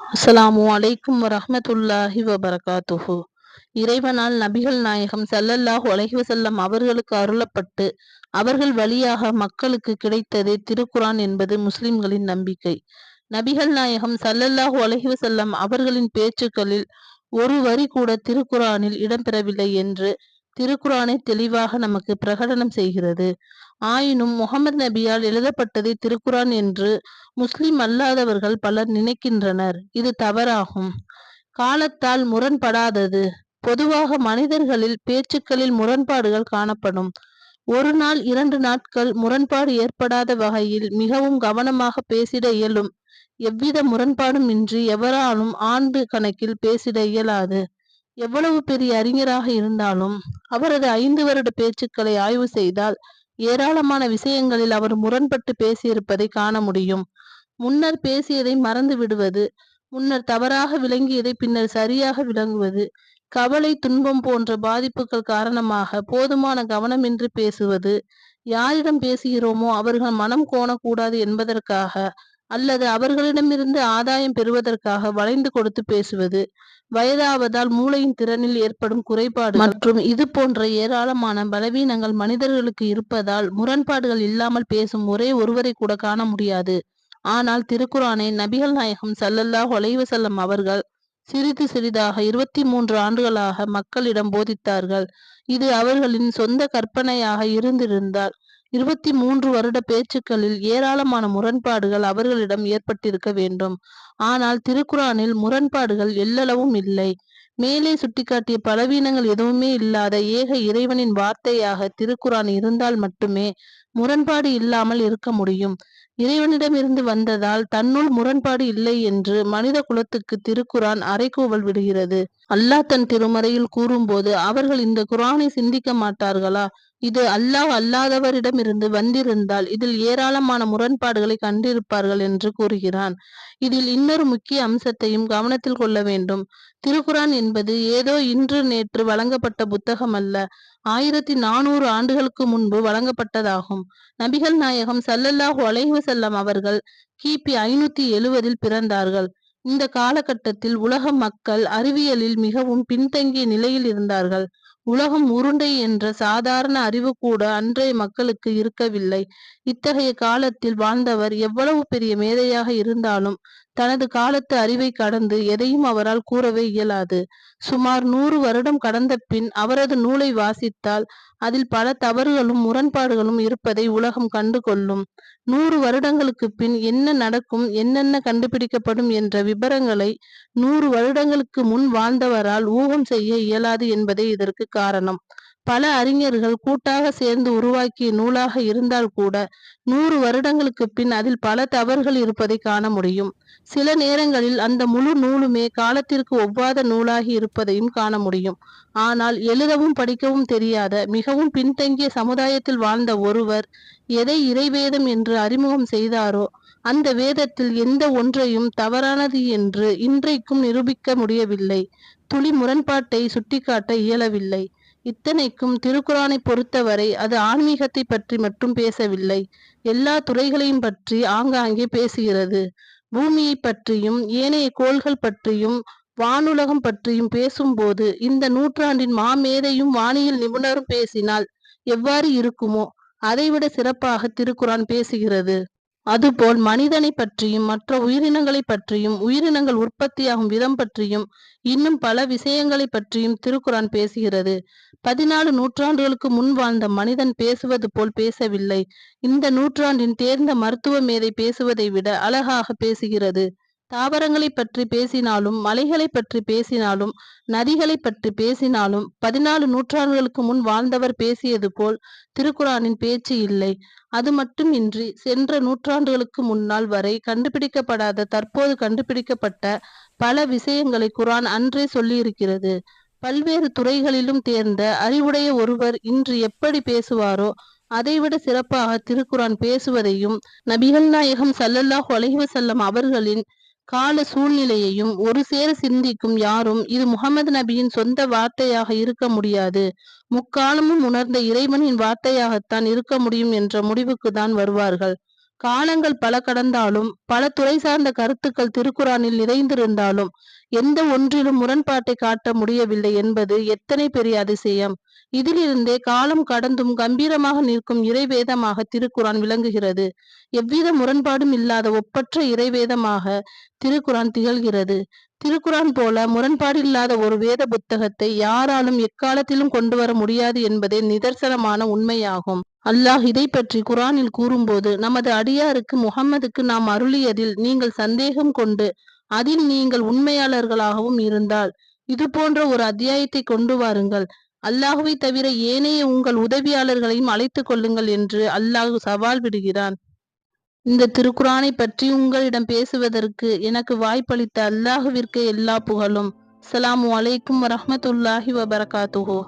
அஸ்லாம் வலைக்கும் வரமத்துல்லாஹி வபரகாத்துஹு. இறைவனால் நபிகள் நாயகம் ஸல்லல்லாஹு அலைஹி அவர்களுக்கு அருளப்பட்டு அவர்கள் வழியாக மக்களுக்கு கிடைத்ததே திருக்குரான் என்பது முஸ்லிம்களின் நம்பிக்கை. நபிகள் நாயகம் ஸல்லல்லாஹு அலைஹி செல்லம் அவர்களின் பேச்சுக்களில் ஒரு வரி கூட திருக்குரானில் இடம்பெறவில்லை என்று திருக்குரானை தெளிவாக நமக்கு பிரகடனம் செய்கிறது. ஆயினும் முகமது நபியால் எழுதப்பட்டதே திருக்குரான் என்று முஸ்லிம் அல்லாதவர்கள் பலர் நினைக்கின்றனர். இது தவறாகும். காலத்தால் முரண்படாதது. பொதுவாக மனிதர்களில் பேச்சுக்களில் முரண்பாடுகள் காணப்படும். ஒரு நாள் இரண்டு நாட்கள் முரண்பாடு ஏற்படாத வகையில் மிகவும் கவனமாக பேசிட இயலும். எவ்வித முரண்பாடும் இன்றி எவராலும் ஆண்டு கணக்கில் பேசிட இயலாது. எவ்வளவு பெரிய அறிஞராக இருந்தாலும் அவரது ஐந்து வருட பேச்சுக்களை ஆய்வு செய்தால் ஏராளமான விஷயங்களில் அவர் முரண்பட்டு பேசியிருப்பதை காண முடியும். முன்னர் பேசியதை மறந்து விடுவது முன்னர் தவறாக விளங்கியதை பின்னர் சரியாக விளங்குவது கவலை துன்பம் போன்ற பாதிப்புகள் காரணமாக போதுமான கவனமின்றி பேசுவது யாரிடம் பேசுகிறோமோ அவர்கள் மனம் கோணக்கூடாது என்பதற்காக அல்லது அவர்களிடமிருந்து ஆதாயம் பெறுவதற்காக வளைந்து கொடுத்து பேசுவது. வயதாவதால் மூளையின் திறனில் ஏற்படும் குறைபாடு மற்றும் இது போன்ற ஏராளமான பலவீனங்கள் மனிதர்களுக்கு இருப்பதால் முரண்பாடுகள் இல்லாமல் பேசும் ஒரே ஒருவரை கூட காண முடியாது. ஆனால் திருக்குரானை நபிகள் நாயகம் சல்லல்லாஹ் அலைஹி வஸல்லம் அவர்கள் சிறிது சிறிதாக இருபத்தி மூன்று ஆண்டுகளாக மக்களிடம் போதித்தார்கள். இது அவர்களின் சொந்த கற்பனையாக இருந்திருந்தால் இருபத்தி மூன்று வருட பேச்சுக்களில் ஏராளமான முரண்பாடுகள் அவர்களிடம் ஏற்பட்டிருக்க வேண்டும். ஆனால் திருக்குறானில் முரண்பாடுகள் எல்லளவும் இல்லை. மேலே சுட்டிக்காட்டிய பலவீனங்கள் எதுவுமே இல்லாத ஏக இறைவனின் வார்த்தையாக திருக்குறான் இருந்தால் மட்டுமே முரண்பாடு இல்லாமல் இருக்க முடியும். இறைவனிடமிருந்து வந்ததால் தன்னுள் முரண்பாடு இல்லை என்று மனித குலத்துக்கு திருக்குரான் அரைக்கூவல் விடுகிறது. அல்லாஹ் தன் திருமறையில் கூறும்போது அவர்கள் இந்த குரானை சிந்திக்க மாட்டார்களா? இது அல்லாஹ் அல்லாதவரிடமிருந்து வந்திருந்தால் இதில் ஏராளமான முரண்பாடுகளை கண்டிருப்பார்கள் என்று கூறுகிறான். இதில் இன்னொரு முக்கிய அம்சத்தையும் கவனத்தில் கொள்ள வேண்டும். திருக்குரான் என்பது ஏதோ இன்று நேற்று வழங்கப்பட்ட புத்தகம் அல்ல. ஆயிரத்தி நானூறு ஆண்டுகளுக்கு முன்பு வழங்கப்பட்டதாகும். நபிகள் நாயகம் சல்லல்லாஹு அலைஹு செல்லம் அவர்கள் கிபி ஐநூத்தி எழுவதில் பிறந்தார்கள். இந்த காலகட்டத்தில் உலக மக்கள் அறிவியலில் மிகவும் பின்தங்கிய நிலையில் இருந்தார்கள். உலகம் உருண்டை என்ற சாதாரண அறிவு கூட அன்றைய மக்களுக்கு இருக்கவில்லை. இத்தகைய காலத்தில் வாழ்ந்தவர் எவ்வளவு பெரிய மேதையாக இருந்தாலும் தனது காலத்து அறிவை கடந்து எதையும் அவரால் கூறவே இயலாது. சுமார் நூறு வருடம் கடந்த பின் அவரது நூலை வாசித்தால் அதில் பல தவறுகளும் முரண்பாடுகளும் இருப்பதை உலகம் கண்டு கொள்ளும். நூறு வருடங்களுக்கு பின் என்ன நடக்கும் என்னென்ன கண்டுபிடிக்கப்படும் என்ற விபரங்களை நூறு வருடங்களுக்கு முன் வாழ்ந்தவரால் ஊகம் செய்ய இயலாது என்பதே இதற்கு காரணம். பல அறிஞர்கள் கூட்டாக சேர்ந்து உருவாக்கிய நூலாக இருந்தால் கூட நூறு வருடங்களுக்கு பின் அதில் பல தவறுகள் இருப்பதை காண முடியும். சில நேரங்களில் அந்த முழு நூலுமே காலத்திற்கு ஒவ்வாத நூலாகி இருப்பதையும் காண முடியும். ஆனால் எழுதவும் படிக்கவும் தெரியாத மிகவும் பின்தங்கிய சமுதாயத்தில் வாழ்ந்த ஒருவர் எதை இறைவேதம் என்று அறிமுகம் செய்தாரோ அந்த வேதத்தில் எந்த ஒன்றையும் தவறானது என்று இன்றைக்கும் நிரூபிக்க முடியவில்லை. துளி முரண்பாட்டை சுட்டிக்காட்ட இயலவில்லை. இத்தனைக்கும் திருக்குறானை பொறுத்தவரை அது ஆன்மீகத்தை பற்றி மட்டும் பேசவில்லை. எல்லா துறைகளையும் பற்றி ஆங்காங்கே பேசுகிறது. பூமியை பற்றியும் ஏனைய கோள்கள் பற்றியும் வானுலகம் பற்றியும் பேசும்போது இந்த நூற்றாண்டின் மாமேதையும் வானியல் நிபுணரும் பேசினால் எவ்வாறு இருக்குமோ அதைவிட சிறப்பாக திருக்குரான் பேசுகிறது. அதுபோல் மனிதனை பற்றியும் மற்ற உயிரினங்களை பற்றியும் உயிரினங்கள் உற்பத்தியாகும் விதம் பற்றியும் இன்னும் பல விஷயங்களை பற்றியும் திருக்குரான் பேசுகிறது. பதினாலு நூற்றாண்டுகளுக்கு முன் வாழ்ந்த மனிதன் பேசுவது போல் பேசவில்லை. இந்த நூற்றாண்டின் தேர்ந்த மருத்துவ மேதை பேசுவதை விட அழகாக பேசுகிறது. தாவரங்களை பற்றி பேசினாலும் மலைகளை பற்றி பேசினாலும் நதிகளை பற்றி பேசினாலும் பதினாலு நூற்றாண்டுகளுக்கு முன் வாழ்ந்தவர் பேசியது போல் திருக்குறானின் பேச்சு இல்லை. அது மட்டுமின்றி சென்ற நூற்றாண்டுகளுக்கு முன்னால் வரை கண்டுபிடிக்கப்படாத தற்போது கண்டுபிடிக்கப்பட்ட பல விஷயங்களை குரான் அன்றே சொல்லியிருக்கிறது. பல்வேறு துறைகளிலும் தேர்ந்த அறிவுடைய ஒருவர் இன்று எப்படி பேசுவாரோ அதைவிட சிறப்பாக திருக்குரான் பேசுவதையும் நபிகள் நாயகம் சல்லல்லாஹ் ஒலைவசல்லம் அவர்களின் கால சூழ்நிலையையும் ஒரு சேர சிந்திக்கும் யாரும் இது முகமது நபியின் சொந்த வார்த்தையாக இருக்க முடியாது. முக்காலமும் உணர்ந்த இறைவனின் வார்த்தையாகத்தான் இருக்க முடியும் என்ற முடிவுக்கு தான் வருவார்கள். காலங்கள் பல கடந்தாலும் பல துறை சார்ந்த கருத்துக்கள் திருக்குறானில் நிறைந்திருந்தாலும் எந்த ஒன்றிலும் முரண்பாட்டை காட்ட முடியவில்லை என்பது எத்தனை பெரிய அதிசயம். இதிலிருந்தே காலம் கடந்தும் கம்பீரமாக நிற்கும் இறைவேதமாக திருக்குறான் விளங்குகிறது. எவ்வித முரண்பாடும் இல்லாத ஒப்பற்ற இறைவேதமாக திருக்குறான் திகழ்கிறது. திருக்குரான் போல முரண்பாடில்லாத ஒரு வேத புத்தகத்தை யாராலும் எக்காலத்திலும் கொண்டு வர முடியாது என்பதே நிதர்சனமான உண்மையாகும். அல்லாஹ் இதை பற்றி குரானில் கூறும்போது நமது அடியாருக்கு முகம்மதுக்கு நாம் அருளியதில் நீங்கள் சந்தேகம் கொண்டு அதில் நீங்கள் உண்மையாளர்களாகவும் இருந்தால் இது போன்ற ஒரு அத்தியாயத்தை கொண்டு வாருங்கள். அல்லாஹுவை தவிர ஏனைய உங்கள் உதவியாளர்களையும் அழைத்துக் கொள்ளுங்கள் என்று அல்லாஹ் சவால் விடுகிறான். இந்த திருக்குறானை பற்றி உங்களிடம் பேசுவதற்கு எனக்கு வாய்ப்பளித்த அல்லாஹுவிற்கு எல்லா புகழும். அஸ்ஸலாமு அலைக்கும் வரமத்துல்லாஹி வபரகாத்துஹோ.